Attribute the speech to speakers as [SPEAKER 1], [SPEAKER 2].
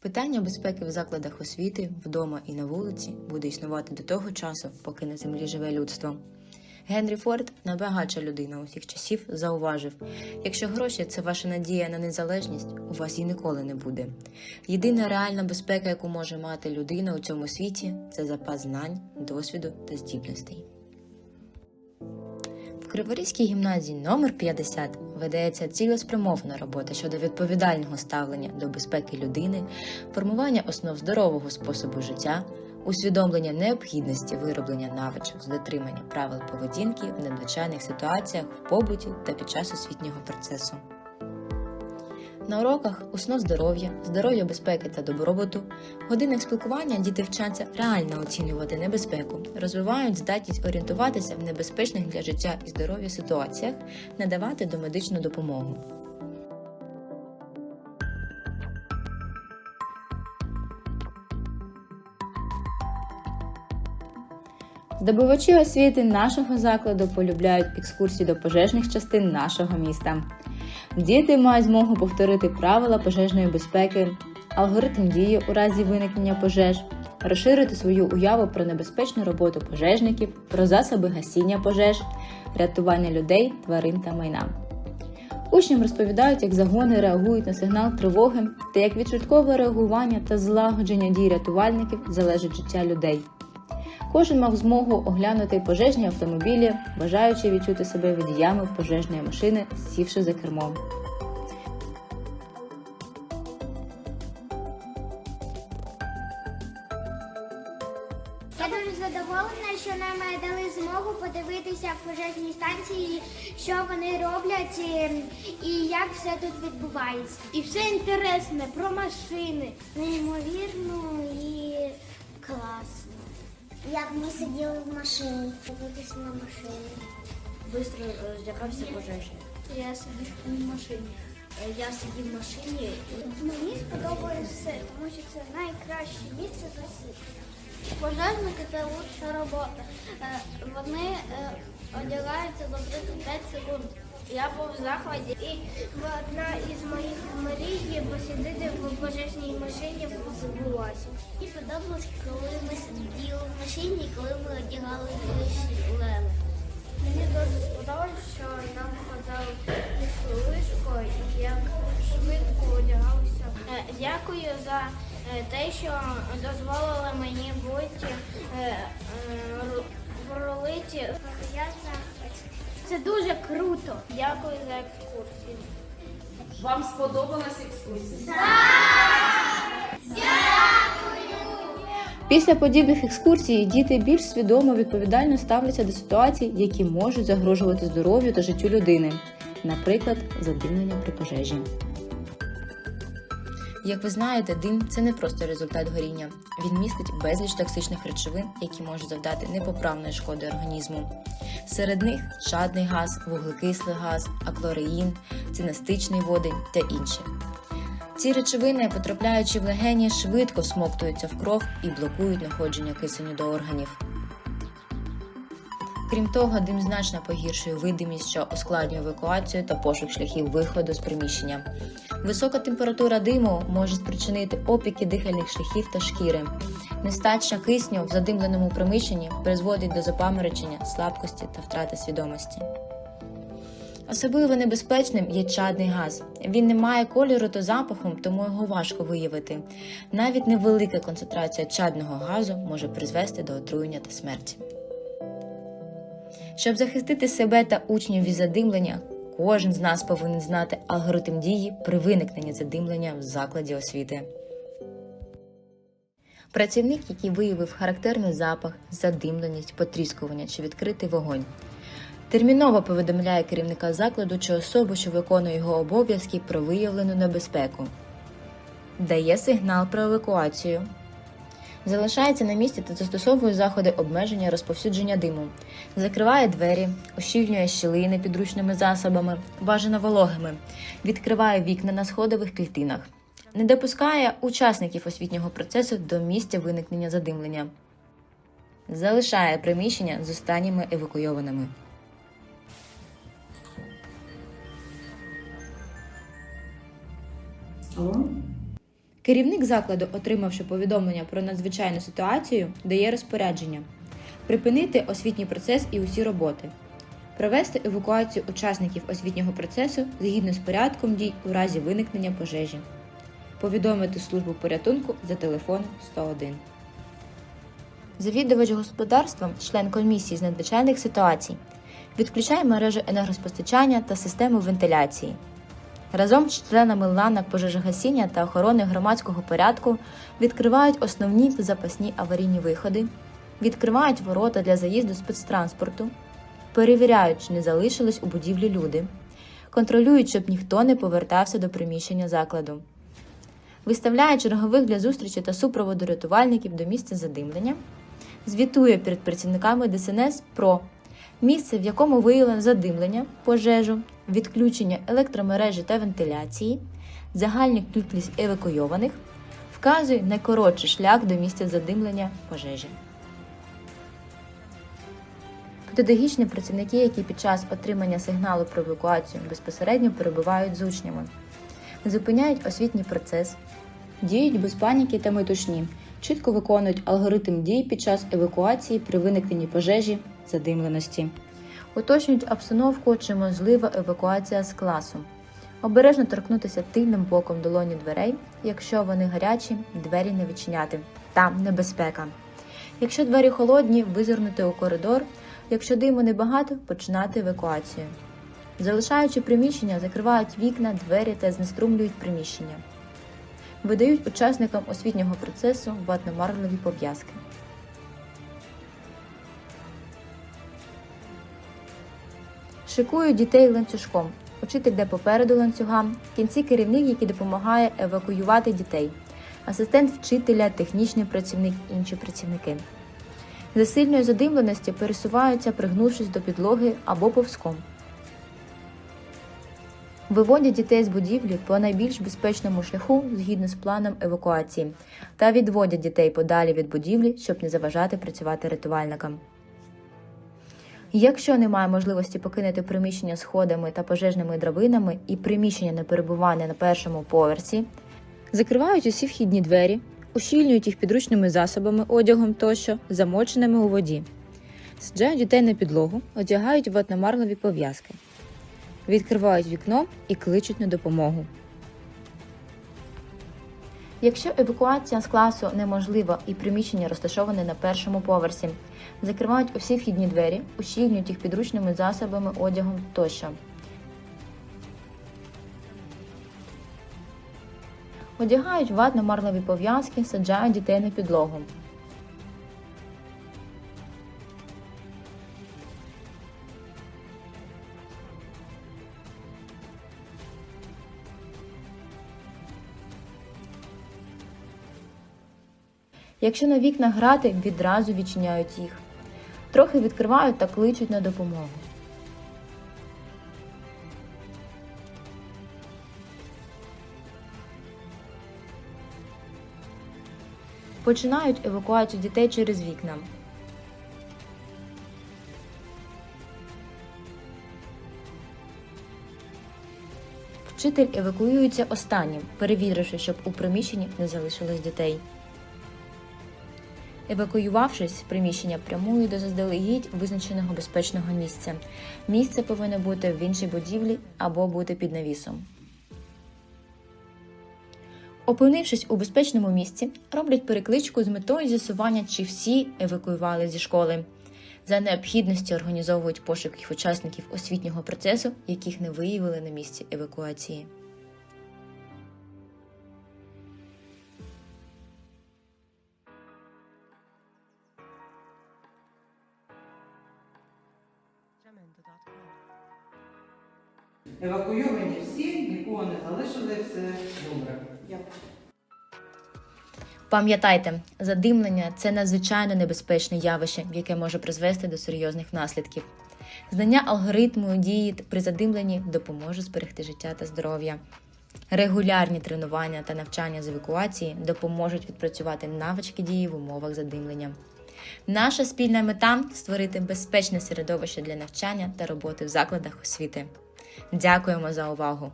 [SPEAKER 1] Питання безпеки в закладах освіти, вдома і на вулиці буде існувати до того часу, поки на землі живе людство. Генрі Форд, найбагатша людина усіх часів, зауважив: якщо гроші це ваша надія на незалежність, у вас її ніколи не буде. Єдина реальна безпека, яку може мати людина у цьому світі, це запас знань, досвіду та здібностей. В Криворізькій гімназії номер 50 ведеться цілеспрямована робота щодо відповідального ставлення до безпеки людини, формування основ здорового способу життя, усвідомлення необхідності вироблення навичок з дотримання правил поведінки в надзвичайних ситуаціях в побуті та під час освітнього процесу. На уроках основ здоров'я, здоров'я безпеки та добробуту, в годинах спілкування діти вчаться реально оцінювати небезпеку, розвивають здатність орієнтуватися в небезпечних для життя і здоров'я ситуаціях, надавати домедичну допомогу. Здобувачі освіти нашого закладу полюбляють екскурсії до пожежних частин нашого міста. Діти мають змогу повторити правила пожежної безпеки, алгоритм дії у разі виникнення пожеж, розширити свою уяву про небезпечну роботу пожежників, про засоби гасіння пожеж, рятування людей, тварин та майна. Учням розповідають, як загони реагують на сигнал тривоги та як від швидкого реагування та злагодження дій рятувальників залежить життя людей. Кожен мав змогу оглянути пожежні автомобілі, бажаючи відчути себе водіями пожежної машини, сівши за кермом.
[SPEAKER 2] Я дуже задоволена, що нам е, дали змогу подивитися в пожежній станції, що вони роблять і як все тут відбувається.
[SPEAKER 3] І все інтересне про машини.
[SPEAKER 2] Неймовірно і класно. Як ми сиділи в машині, дивитися на машині.
[SPEAKER 3] Бистро злякався пожежі.
[SPEAKER 2] Я сидів в машині.
[SPEAKER 3] Я сидів в машині.
[SPEAKER 2] Мені сподобалось все, тому що це найкраще місце з усіх.
[SPEAKER 3] Пожежники це лучша робота. Е, Вони е, одягаються за 35 секунд. Я був в захваті і одна із моїх мрій посидіти в пожежній машині збулася.
[SPEAKER 2] Мені подобалось, коли ми сиділи в машині, коли ми одягали шлеми.
[SPEAKER 3] Мені дуже сподобалось, що нам показали лишко і як швидко одягалися. Е, Дякую за е, те, що дозволили мені бути е, в рулиті.
[SPEAKER 2] Я.
[SPEAKER 3] Це дуже круто. Дякую за екскурсію.
[SPEAKER 4] Вам сподобалась екскурсія?
[SPEAKER 1] Після подібних екскурсій діти більш свідомо відповідально ставляться до ситуацій, які можуть загрожувати здоров'ю та життю людини, наприклад, задимлення при пожежі. Як ви знаєте, дим це не просто результат горіння. Він містить безліч токсичних речовин, які можуть завдати непоправної шкоди організму. Серед них чадний газ, вуглекислий газ, аклореїн, цинестичний водень та інші. Ці речовини, потрапляючи в легені, швидко всмоктуються в кров і блокують находження кисню до органів. Крім того, дим значно погіршує видимість, що ускладнює евакуацію та пошук шляхів виходу з приміщення. Висока температура диму може спричинити опіки дихальних шляхів та шкіри. Нестача кисню в задимленому приміщенні призводить до запаморочення, слабкості та втрати свідомості. Особливо небезпечним є чадний газ. Він не має кольору та запаху, тому його важко виявити. Навіть невелика концентрація чадного газу може призвести до отруєння та смерті. Щоб захистити себе та учнів від задимлення, кожен з нас повинен знати алгоритм дії при виникненні задимлення в закладі освіти. Працівник, який виявив характерний запах, задимленість, потріскування чи відкритий вогонь, терміново повідомляє керівника закладу чи особу, що виконує його обов'язки про виявлену небезпеку, дає сигнал про евакуацію, залишається на місці та застосовує заходи обмеження розповсюдження диму, закриває двері, ощільнює щілини підручними засобами, бажано вологими, відкриває вікна на сходових клітинах, не допускає учасників освітнього процесу до місця виникнення задимлення, залишає приміщення з останніми евакуйованими.
[SPEAKER 4] Алло?
[SPEAKER 1] Керівник закладу, отримавши повідомлення про надзвичайну ситуацію, дає розпорядження припинити освітній процес і усі роботи, провести евакуацію учасників освітнього процесу згідно з порядком дій у разі виникнення пожежі, повідомити службу порятунку за телефоном 101. Завідувач господарством, член комісії з надзвичайних ситуацій, відключає мережу енергоспостачання та систему вентиляції. Разом з членами ланок пожежогасіння та охорони громадського порядку відкривають основні та запасні аварійні виходи, відкривають ворота для заїзду спецтранспорту, перевіряють, чи не залишились у будівлі люди, контролюють, щоб ніхто не повертався до приміщення закладу, виставляє чергових для зустрічі та супроводу рятувальників до місця задимлення, звітує перед працівниками ДСНС про місце, в якому виявлено задимлення, пожежу, відключення електромережі та вентиляції, загальну кількість евакуйованих, вказує найкоротший шлях до місця задимлення пожежі. Педагогічні працівники, які під час отримання сигналу про евакуацію безпосередньо перебувають з учнями, зупиняють освітній процес, діють без паніки та метушні, чітко виконують алгоритм дій під час евакуації при виникненні пожежі задимленості, уточнюють обстановку чи можлива евакуація з класу. Обережно торкнутися тильним боком долоні дверей, якщо вони гарячі, двері не відчиняти. Там небезпека. Якщо двері холодні, визирнути у коридор, якщо диму небагато, починати евакуацію. Залишаючи приміщення, закривають вікна, двері та знеструмлюють приміщення. Видають учасникам освітнього процесу ватномарлові пов'язки. Шикують дітей ланцюжком. Учитель йде попереду ланцюга, в кінці керівник, який допомагає евакуювати дітей, асистент вчителя, технічний працівник, інші працівники. За сильної задимленості пересуваються, пригнувшись до підлоги або повзком. Виводять дітей з будівлі по найбільш безпечному шляху згідно з планом евакуації та відводять дітей подалі від будівлі, щоб не заважати працювати рятувальникам. Якщо немає можливості покинути приміщення сходами та пожежними драбинами і приміщення на перебування на першому поверсі, закривають усі вхідні двері, ущільнюють їх підручними засобами, одягом тощо, замоченими у воді, саджають дітей на підлогу, одягають ватномарлові пов'язки, відкривають вікно і кличуть на допомогу. Якщо евакуація з класу неможлива і приміщення розташоване на першому поверсі, закривають усі вхідні двері, ущільнюють їх підручними засобами, одягом тощо. Одягають ватно-марлові пов'язки, саджають дітей на підлогу. Якщо на вікнах грати, відразу відчиняють їх. Трохи відкривають та кличуть на допомогу. Починають евакуацію дітей через вікна. Вчитель евакуюється останнім, перевіривши, щоб у приміщенні не залишилось дітей. Евакуювавшись приміщення, прямують до заздалегідь визначеного безпечного місця. Місце повинно бути в іншій будівлі або бути під навісом. Опинившись у безпечному місці, роблять перекличку з метою з'ясування, чи всі евакуювали зі школи. За необхідності організовують пошук учасників освітнього процесу, яких не виявили на місці евакуації.
[SPEAKER 5] Евакуйовані всі, нікого не залишили, все добре.
[SPEAKER 1] Пам'ятайте, задимлення це надзвичайно небезпечне явище, яке може призвести до серйозних наслідків. Знання алгоритму дії при задимленні допоможе зберегти життя та здоров'я. Регулярні тренування та навчання з евакуації допоможуть відпрацювати навички дії в умовах задимлення. Наша спільна мета створити безпечне середовище для навчання та роботи в закладах освіти. Дякуємо за увагу!